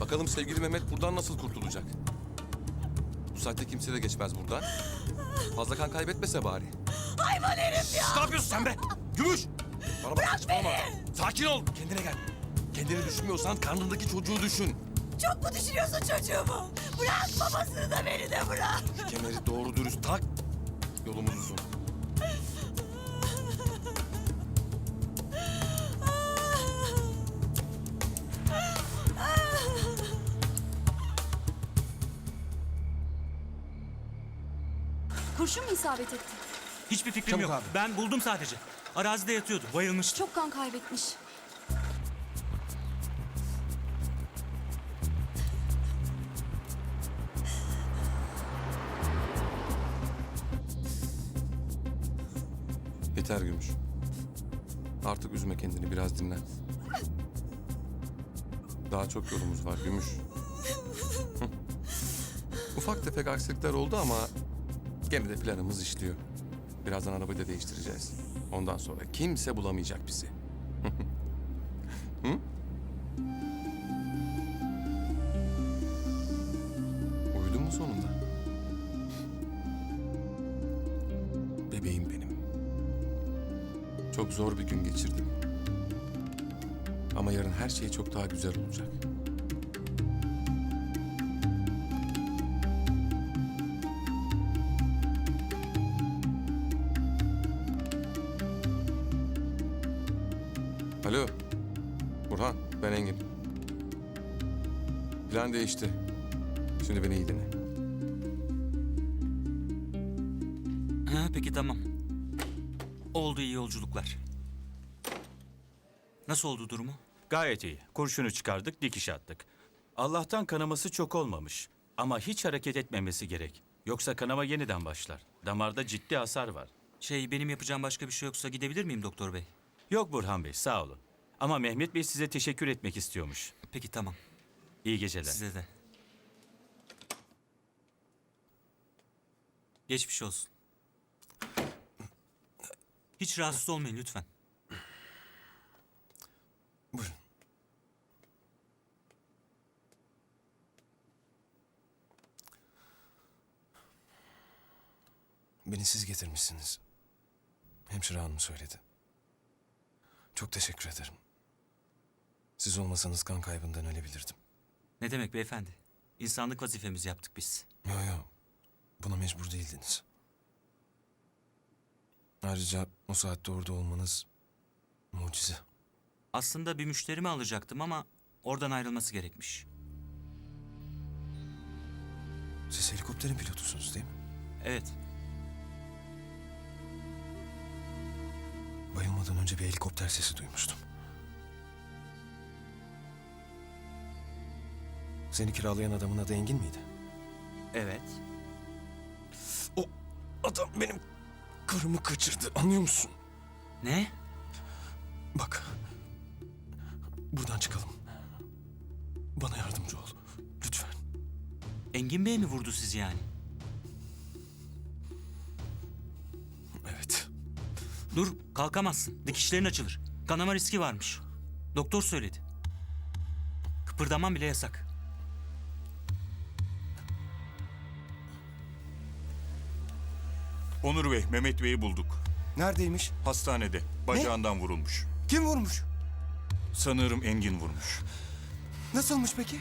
Bakalım sevgili Mehmet buradan nasıl kurtulacak? Bu saatte kimse de geçmez buradan. Fazla kan kaybetmese bari. Hayvan herif ya! Ne yapıyorsun sen be? Gümüş! Bana bak saçmalama. Sakin ol. Kendine gel. Kendini düşünmüyorsan karnındaki çocuğu düşün. Çok mu düşünüyorsun çocuğumu? Bırak babasını da beni de bırak. Kemeri doğru dürüst tak. Yolumuz uzun. Kurşun mu isabet etti? Hiçbir fikrim Çabuk yok. abi. Ben buldum sadece. Arazide yatıyordu. Bayılmıştı. Çok kan kaybetmiş. Yeter Gümüş. Artık üzme kendini biraz dinlen. Daha çok yolumuz var Gümüş. Ufak tefek aksilikler oldu ama gene de planımız işliyor. Birazdan arabayı da değiştireceğiz. Ondan sonra kimse bulamayacak bizi. Hı? Uyudun mu sonunda? Bebeğim benim. Çok zor bir gün geçirdim. Ama yarın her şey çok daha güzel olacak. Plan değişti. Şimdi beni iyi dinle. Ha, peki tamam. Oldu iyi yolculuklar. Nasıl oldu durumu? Gayet iyi. Kurşunu çıkardık, dikiş attık. Allah'tan kanaması çok olmamış. Ama hiç hareket etmemesi gerek. Yoksa kanama yeniden başlar. Damarda ciddi hasar var. Şey benim yapacağım başka bir şey yoksa gidebilir miyim doktor bey? Yok Burhan Bey, sağ olun. Ama Mehmet Bey size teşekkür etmek istiyormuş. Peki tamam. İyi geceler. Size de. Geçmiş olsun. Hiç rahatsız olmayın lütfen. Buyurun. Beni siz getirmişsiniz. Hemşire hanım söyledi. Çok teşekkür ederim. Siz olmasanız kan kaybından ölebilirdim. Ne demek beyefendi? İnsanlık vazifemizi yaptık biz. Yo yo. Buna mecbur değildiniz. Ayrıca o saatte orada olmanız mucize. Aslında bir müşterimi alacaktım ama oradan ayrılması gerekmiş. Siz helikopterin pilotusunuz değil mi? Evet. Bayılmadan önce bir helikopter sesi duymuştum. Seni kiralayan adamın adı Engin miydi? Evet. O adam benim karımı kaçırdı anlıyor musun? Ne? Bak. Buradan çıkalım. Bana yardımcı ol. Lütfen. Engin Bey mi vurdu sizi yani? Evet. Dur kalkamazsın. Dikişlerin açılır. Kanama riski varmış. Doktor söyledi. Kıpırdaman bile yasak. Onur Bey, Mehmet Bey'i bulduk. Neredeymiş? Hastanede. Bacağından vurulmuş. Kim vurmuş? Sanırım Engin vurmuş. Nasılmış peki?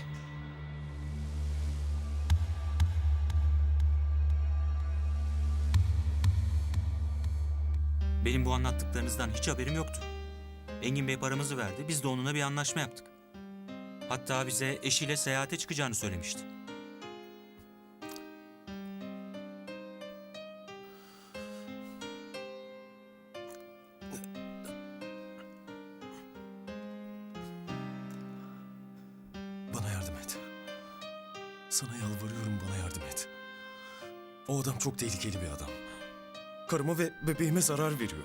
Benim bu anlattıklarınızdan hiç haberim yoktu. Engin Bey paramızı verdi. Biz de onunla bir anlaşma yaptık. Hatta bize eşiyle seyahate çıkacağını söylemişti. Sana yalvarıyorum bana yardım et. O adam çok tehlikeli bir adam. Karıma ve bebeğime zarar veriyor.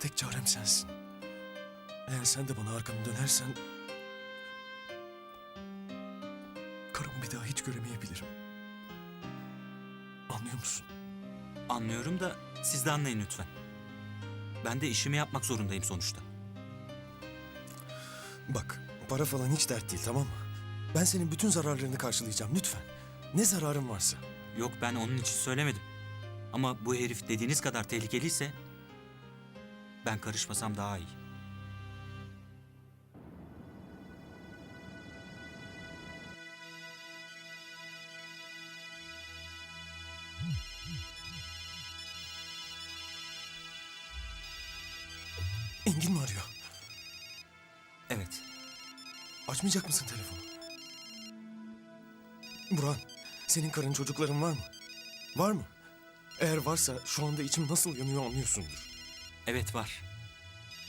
Tek çarem sensin. Eğer sen de bana arkanı dönersen... Karımı bir daha hiç göremeyebilirim. Anlıyor musun? Anlıyorum da siz de anlayın lütfen. Ben de işimi yapmak zorundayım sonuçta. Bak Para falan hiç dert değil tamam mı? Ben senin bütün zararlarını karşılayacağım lütfen. Ne zararın varsa. Yok ben onun için söylemedim. Ama bu herif dediğiniz kadar tehlikeliyse ben karışmasam daha iyi. Engin mi arıyor? Evet. Açmayacak mısın telefonu? Burhan, senin karın çocukların var mı? Var mı? Eğer varsa şu anda içim nasıl yanıyor anlıyorsundur. Evet var.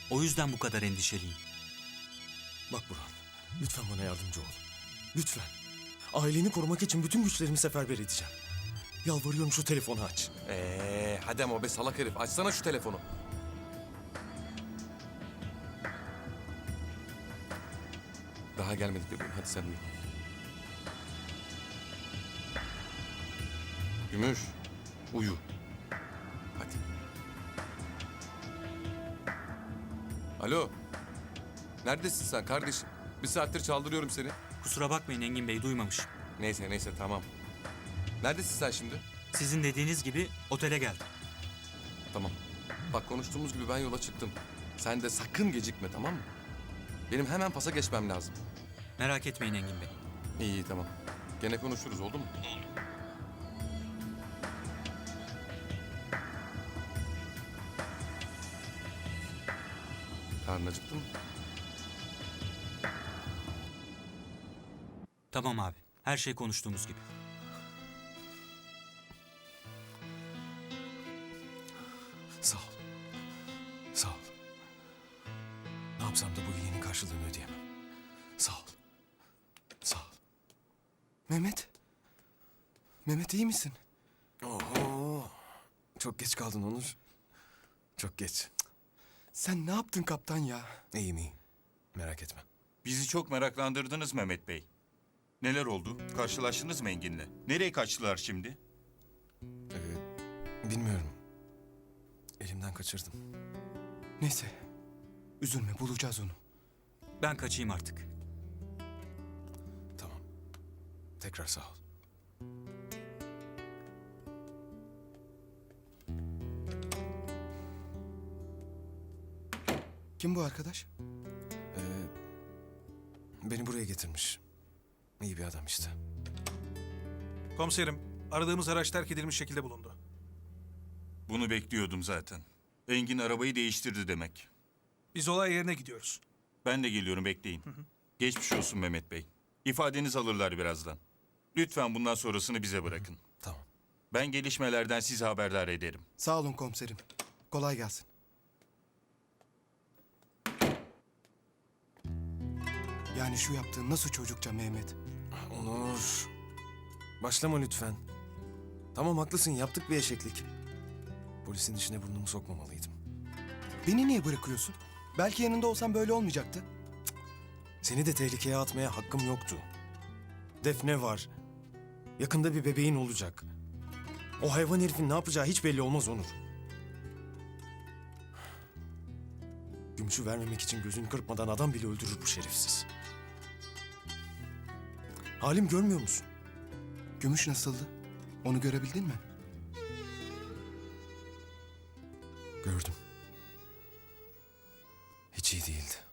O yüzden bu kadar endişeliyim. Bak Burhan, lütfen bana yardımcı ol. Lütfen. Aileni korumak için bütün güçlerimi seferber edeceğim. Yalvarıyorum şu telefonu aç. Ee, hadi ama be salak herif. Açsana şu telefonu. Daha gelmedik bebeğim. Hadi sen uyu. Gümüş. Uyu. Hadi. Alo. Neredesin sen kardeşim? Bir saattir çaldırıyorum seni. Kusura bakmayın Engin Bey duymamış. Neyse neyse tamam. Neredesin sen şimdi? Sizin dediğiniz gibi otele geldim. Tamam. Bak konuştuğumuz gibi ben yola çıktım. Sen de sakın gecikme tamam mı? Benim hemen pasa geçmem lazım. Merak etmeyin Engin Bey. İyi iyi tamam. Gene konuşuruz oldu mu? Karnın acıktı mı? Tamam abi. Her şey konuştuğumuz gibi. Sağ ol. Sağ ol. Ne yapsam da bu iyiliğinin karşılığını ödeyemem. Sağ ol. Sağ ol. Mehmet. Mehmet iyi misin? Oho. Çok geç kaldın Onur. Çok geç. Sen ne yaptın kaptan ya? İyiyim iyiyim. Merak etme. Bizi çok meraklandırdınız Mehmet Bey. Neler oldu? Karşılaştınız mı Engin'le? Nereye kaçtılar şimdi? Ee, bilmiyorum. Elimden kaçırdım. Neyse. Üzülme bulacağız onu. Ben kaçayım artık. Tamam. Tekrar sağ ol. Kim bu arkadaş? Ee, beni buraya getirmiş. İyi bir adam işte. Komiserim, aradığımız araç terk edilmiş şekilde bulundu. Bunu bekliyordum zaten. Engin arabayı değiştirdi demek. Biz olay yerine gidiyoruz. Ben de geliyorum bekleyin. Geçmiş olsun Mehmet Bey. İfadenizi alırlar birazdan. Lütfen bundan sonrasını bize bırakın. Tamam. Ben gelişmelerden sizi haberdar ederim. Sağ olun komiserim. Kolay gelsin. Yani şu yaptığın nasıl çocukça Mehmet? Onur. Başlama lütfen. Tamam haklısın yaptık bir eşeklik. Polisin işine burnumu sokmamalıydım. Beni niye bırakıyorsun? Belki yanında olsam böyle olmayacaktı. Seni de tehlikeye atmaya hakkım yoktu. Defne var. Yakında bir bebeğin olacak. O hayvan herifin ne yapacağı hiç belli olmaz Onur. Gümüşü vermemek için gözünü kırpmadan adam bile öldürür bu şerefsiz. Halim görmüyor musun? Gümüş nasıldı? Onu görebildin mi? Gördüm. Hiç iyi değildi.